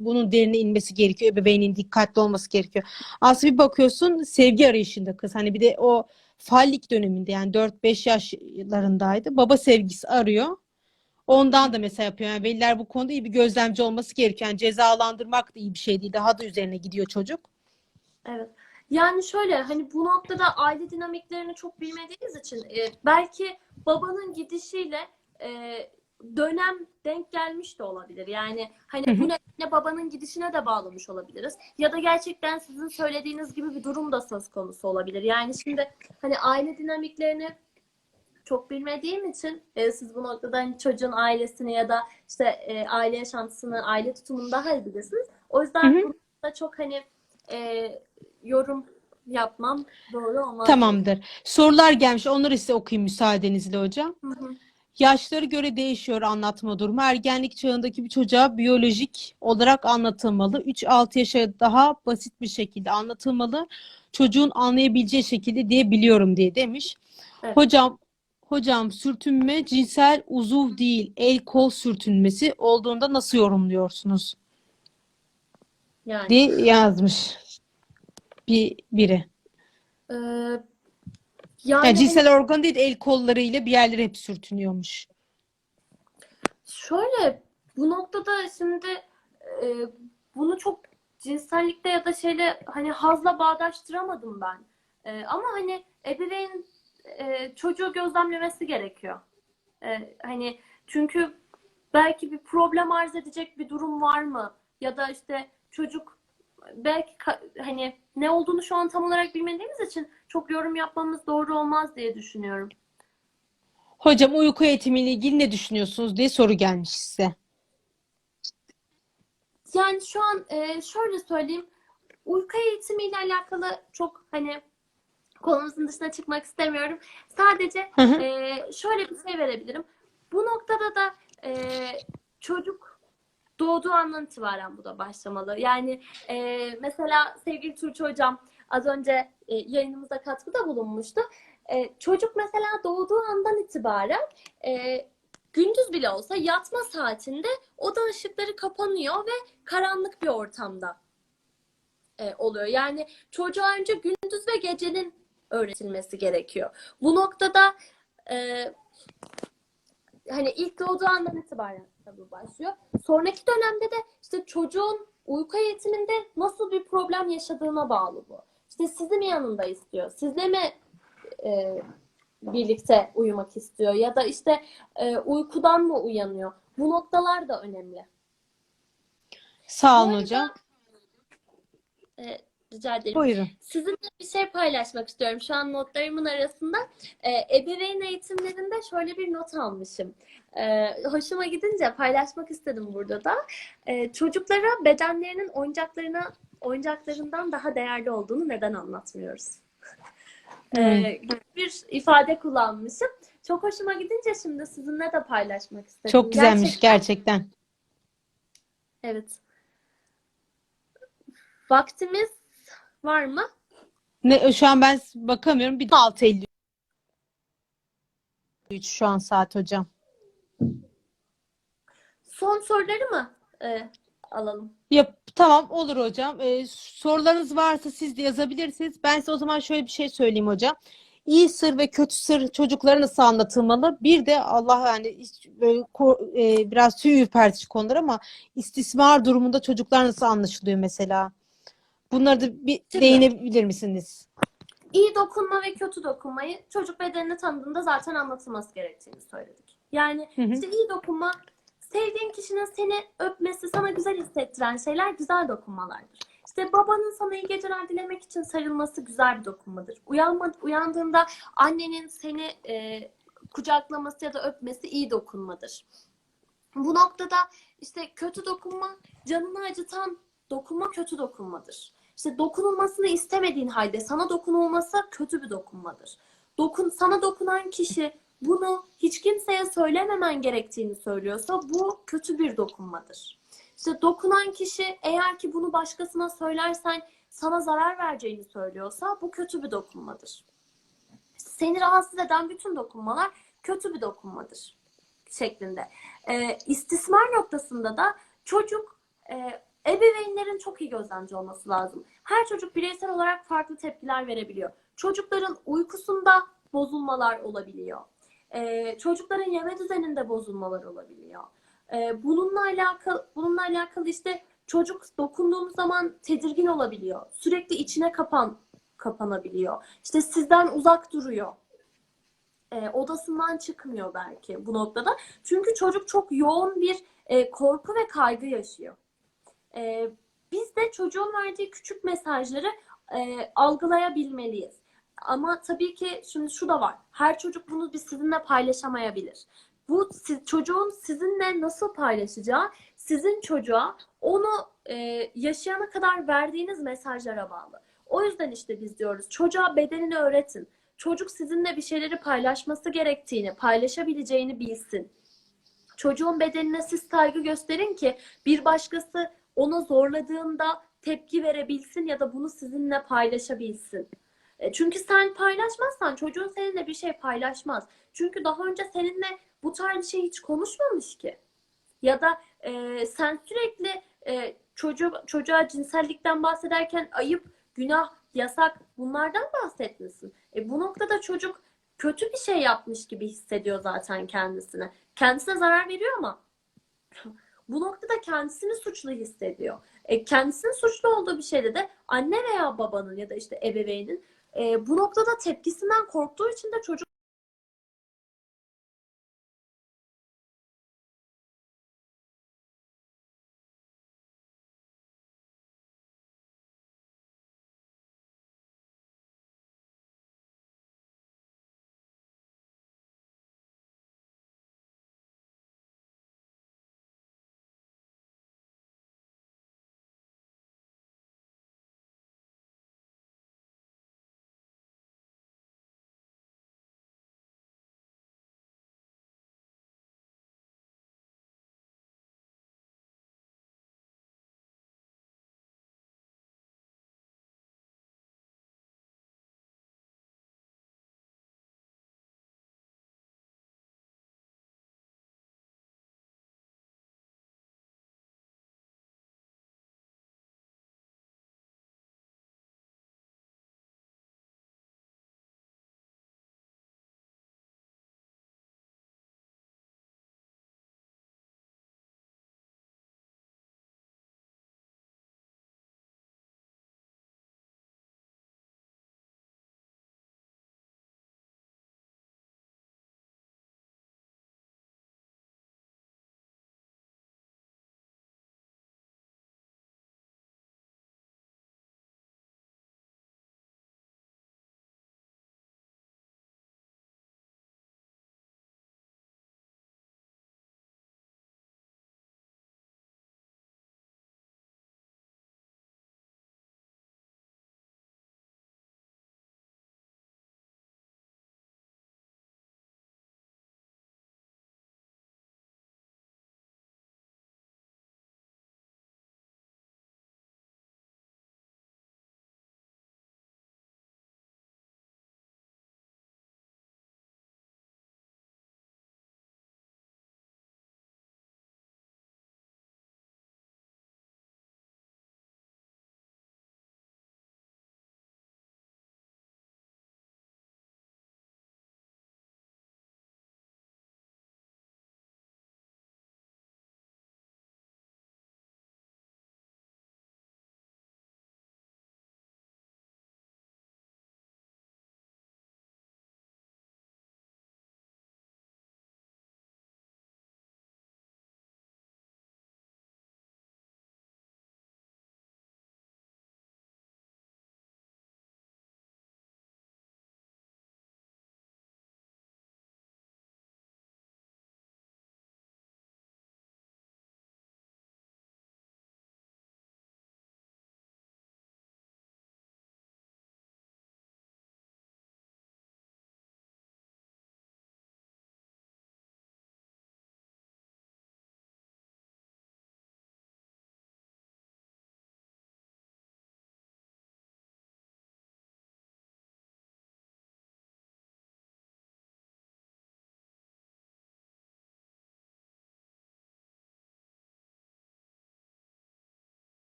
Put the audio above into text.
bunun derine inmesi gerekiyor. Ebeveynin dikkatli olması gerekiyor. Aslında bir bakıyorsun sevgi arayışında kız. Hani bir de o fallik döneminde yani 4-5 yaşlarındaydı. Baba sevgisi arıyor. Ondan da mesela yapıyor. Yani veliler bu konuda iyi bir gözlemci olması gerekiyor. Yani cezalandırmak da iyi bir şey değil. Daha da üzerine gidiyor çocuk. Evet. Yani şöyle hani bu noktada aile dinamiklerini çok bilmediğimiz için e, belki babanın gidişiyle e, dönem denk gelmiş de olabilir. Yani hani bu nedenle babanın gidişine de bağlamış olabiliriz. Ya da gerçekten sizin söylediğiniz gibi bir durum da söz konusu olabilir. Yani şimdi hani aile dinamiklerini çok bilmediğim için e, siz bu noktada hani çocuğun ailesini ya da işte e, aile yaşantısını, aile tutumunu daha iyi bilirsiniz. O yüzden Hı hı. burada çok hani e, yorum yapmam doğru olmaz. Tamamdır. Sorular gelmiş. Onları size okuyayım müsaadenizle hocam. Hı hı. Yaşlara göre değişiyor anlatma durumu. Ergenlik çağındaki bir çocuğa biyolojik olarak anlatılmalı. 3-6 yaşa daha basit bir şekilde anlatılmalı. Çocuğun anlayabileceği şekilde diye biliyorum diye demiş. Evet. Hocam hocam sürtünme cinsel uzuv değil, el kol sürtünmesi olduğunda nasıl yorumluyorsunuz? Yani diye yazmış bir biri. e, Yani yani cinsel organ değil el kollarıyla bir yerleri hep sürtünüyormuş. Şöyle bu noktada şimdi e, bunu çok cinsellikte ya da şeyle hani hazla bağdaştıramadım ben. E, ama hani ebeveyn e, çocuğu gözlemlemesi gerekiyor. E, hani çünkü belki bir problem arz edecek bir durum var mı? Ya da işte çocuk belki hani ne olduğunu şu an tam olarak bilmediğimiz için çok yorum yapmamız doğru olmaz diye düşünüyorum. Hocam uyku eğitimiyle ilgili ne düşünüyorsunuz diye soru gelmiş size. Yani şu an e, şöyle söyleyeyim. Uyku eğitimiyle alakalı çok hani konumuzun dışına çıkmak istemiyorum. Sadece Hı hı. e, şöyle bir şey verebilirim. Bu noktada da e, çocuk doğduğu andan itibaren bu da başlamalı. Yani e, mesela sevgili Tuğçe Hocam az önce e, yayınımıza katkıda bulunmuştu. E, çocuk mesela doğduğu andan itibaren e, gündüz bile olsa yatma saatinde oda ışıkları kapanıyor ve karanlık bir ortamda e, oluyor. Yani çocuğa önce gündüz ve gecenin öğretilmesi gerekiyor. Bu noktada e, hani ilk doğduğu andan itibaren tabii başlıyor. Sonraki dönemde de işte çocuğun uyku eğitiminde nasıl bir problem yaşadığına bağlı bu. İşte sizi mi yanında istiyor? Sizle mi e, birlikte uyumak istiyor? Ya da işte e, uykudan mı uyanıyor? Bu noktalar da önemli. Sağ olun hocam. E, rica ederim. Buyurun. Sizinle bir şey paylaşmak istiyorum. Şu an notlarımın arasında e, ebeveyn eğitimlerinde şöyle bir not almışım. E, hoşuma gidince paylaşmak istedim burada da. E, çocuklara bedenlerinin oyuncaklarına oyuncaklarından daha değerli olduğunu neden anlatmıyoruz? E, gibi bir ifade kullanmışım. Çok hoşuma gidince şimdi sizinle de paylaşmak istedim. Çok güzelmiş Gerçekten- gerçekten. Evet. Vaktimiz var mı? Ne, şu an ben bakamıyorum. Bir 6.53 şu an saat hocam. Son soruları mı e, alalım? Yap, tamam olur hocam. Ee, sorularınız varsa siz de yazabilirsiniz. Ben size o zaman şöyle bir şey söyleyeyim hocam. İyi sır ve kötü sır çocuklara nasıl anlatılmalı? Bir de Allah yani hiç böyle e, biraz tüy ürpertici konular ama istismar durumunda çocuklar nasıl anlaşılıyor mesela? Bunları da bir Şimdi- değinebilir misiniz? İyi dokunma ve kötü dokunmayı çocuk bedenini tanıdığında zaten anlatılması gerektiğini söyledik. Yani Hı hı. işte iyi dokunma, sevdiğin kişinin seni öpmesi, sana güzel hissettiren şeyler güzel dokunmalardır. İşte babanın sana iyi geceler dilemek için sarılması güzel bir dokunmadır. Uyanma, uyandığında annenin seni e, kucaklaması ya da öpmesi iyi dokunmadır. Bu noktada işte kötü dokunma, canını acıtan dokunma kötü dokunmadır. İşte dokunulmasını istemediğin halde sana dokunulması kötü bir dokunmadır. Dokun, sana dokunan kişi bunu hiç kimseye söylememen gerektiğini söylüyorsa bu kötü bir dokunmadır. İşte dokunan kişi eğer ki bunu başkasına söylersen sana zarar vereceğini söylüyorsa bu kötü bir dokunmadır. Seni rahatsız eden bütün dokunmalar kötü bir dokunmadır şeklinde. Ee, istismar noktasında da çocuk e, ebeveynlerin çok iyi gözlemci olması lazım. Her çocuk bireysel olarak farklı tepkiler verebiliyor. Çocukların uykusunda bozulmalar olabiliyor. Ee, çocukların yeme düzeninde bozulmalar olabiliyor. Ee, bununla alakalı bununla alakalı işte çocuk dokunduğunuz zaman tedirgin olabiliyor. Sürekli içine kapan kapanabiliyor. İşte sizden uzak duruyor. Ee, odasından çıkmıyor belki bu noktada. Çünkü çocuk çok yoğun bir e, korku ve kaygı yaşıyor. Ee, biz de çocuğun verdiği küçük mesajları e, algılayabilmeliyiz. Ama tabii ki şimdi şu da var. Her çocuk bunu bir sizinle paylaşamayabilir. Bu siz, çocuğun sizinle nasıl paylaşacağı sizin çocuğa onu e, yaşayana kadar verdiğiniz mesajlara bağlı. O yüzden işte biz diyoruz çocuğa bedenini öğretin. Çocuk sizinle bir şeyleri paylaşması gerektiğini, paylaşabileceğini bilsin. Çocuğun bedenine siz saygı gösterin ki bir başkası onu zorladığında tepki verebilsin ya da bunu sizinle paylaşabilsin. E, Çünkü sen paylaşmazsan çocuğun seninle bir şey paylaşmaz. Çünkü daha önce seninle bu tarz bir şey hiç konuşmamış ki. Ya da e, sen sürekli e, çocuğu, çocuğa cinsellikten bahsederken ayıp, günah, yasak bunlardan bahsetmişsin. E, bu noktada çocuk kötü bir şey yapmış gibi hissediyor zaten kendisine. Kendisine zarar veriyor ama bu noktada kendisini suçlu hissediyor. E, kendisinin suçlu olduğu bir şeyde de anne veya babanın ya da işte ebeveynin e, bu noktada tepkisinden korktuğu için de çocuk